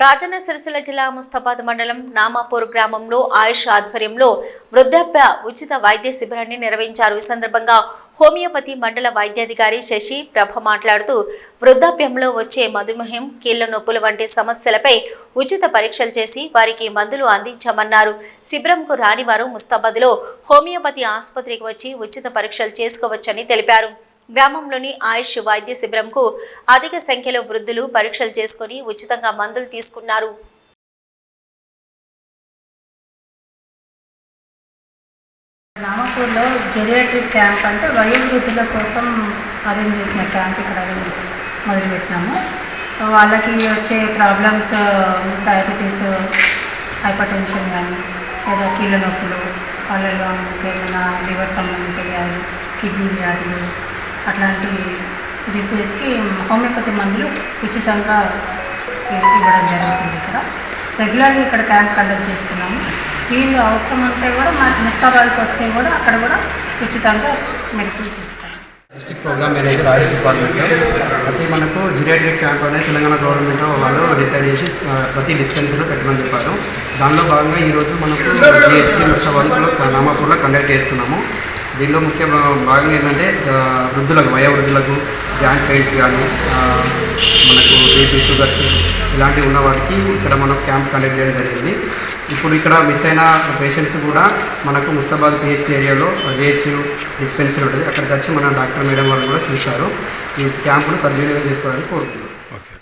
రాజన్న సిరిసిల్ల జిల్లా ముస్తాబాద్ మండలం నామాపూర్ గ్రామంలో ఆయుష్ ఆధ్వర్యంలో వృద్ధాప్య ఉచిత వైద్య శిబిరాన్ని నిర్వహించారు. ఈ సందర్భంగా హోమియోపతి మండల వైద్యాధికారి శశి ప్రభ మాట్లాడుతూ వృద్ధాప్యంలో వచ్చే మధుమేహం కీళ్ళ నొప్పులు వంటి సమస్యలపై ఉచిత పరీక్షలు చేసి వారికి మందులు అందించామన్నారు. శిబిరంకు రాని వారు ముస్తాబాద్లో హోమియోపతి ఆసుపత్రికి వచ్చి ఉచిత పరీక్షలు చేసుకోవచ్చని తెలిపారు. గ్రామంలోని ఆయుష్ వైద్య శిబిరంకు అధిక సంఖ్యలో వృద్ధులు పరీక్షలు చేసుకుని ఉచితంగా మందులు తీసుకున్నారు. నామపూర్లో జెరియాట్రిక్ క్యాంప్ అంటే వయోవృద్ధుల కోసం అరేంజ్ చేసిన క్యాంప్ ఇక్కడ మొదలుపెట్టినాము. సో వాళ్ళకి వచ్చే ప్రాబ్లమ్స్ డయాబెటీస్ హైపర్ టెన్షన్ కానీ లేదా కీళ్ళ నొప్పులు వాళ్ళలో ఏమైనా లివర్ సంబంధిత వ్యాధులు కిడ్నీ వ్యాధులు అట్లాంటి డిసీజ్కి హోమియోపతి మందులు ఉచితంగా ఇవ్వడం జరుగుతుంది ఇక్కడ. రెగ్యులర్గా ఇక్కడ క్యాంప్ కండక్ట్ చేస్తున్నాము. వీళ్ళు అవసరం ఉంటే కూడా మా ముస్తాబాద్కి వస్తే కూడా అక్కడ కూడా ఉచితంగా మెడిసిన్స్ ఇస్తాం డిస్ట్రిక్ట్ ప్రోగ్రామ్ మేనేజర్ ఆయుష్ డిపార్ట్మెంట్లో ప్రతి మనకు జిరియాట్రిక్ క్యాంప్ అనేది తెలంగాణ గవర్నమెంట్ వాళ్ళు డిసైడ్ చేసి ప్రతి డిస్పెన్సరీలో పెట్టమని చెప్పారు. దానిలో భాగంగా ఈరోజు మనకు జిహెచ్కి ముస్తాబాద్లో నామాపూర్లో కండక్ట్ చేస్తున్నాము. దీనిలో ముఖ్య భాగం ఏంటంటే వృద్ధులకు వయోవృద్ధులకు జాయింట్ పెయిన్స్ కానీ మనకు బీపీ షుగర్స్ ఇలాంటివి ఉన్న వాటికి ఇక్కడ మనం క్యాంప్ కండక్ట్ చేయడం జరిగింది. ఇప్పుడు ఇక్కడ మిస్ అయిన పేషెంట్స్ కూడా మనకు ముస్తాబాద్ పిహెచ్ ఏరియాలో జేహెచ్యు డిస్పెన్సరీ ఉంటుంది. అక్కడికి వచ్చి మన డాక్టర్ మేడం వాళ్ళు కూడా చూస్తారు ఈ క్యాంపును సద్వినియోగం చేసుకోవాలని కోరుతున్నాం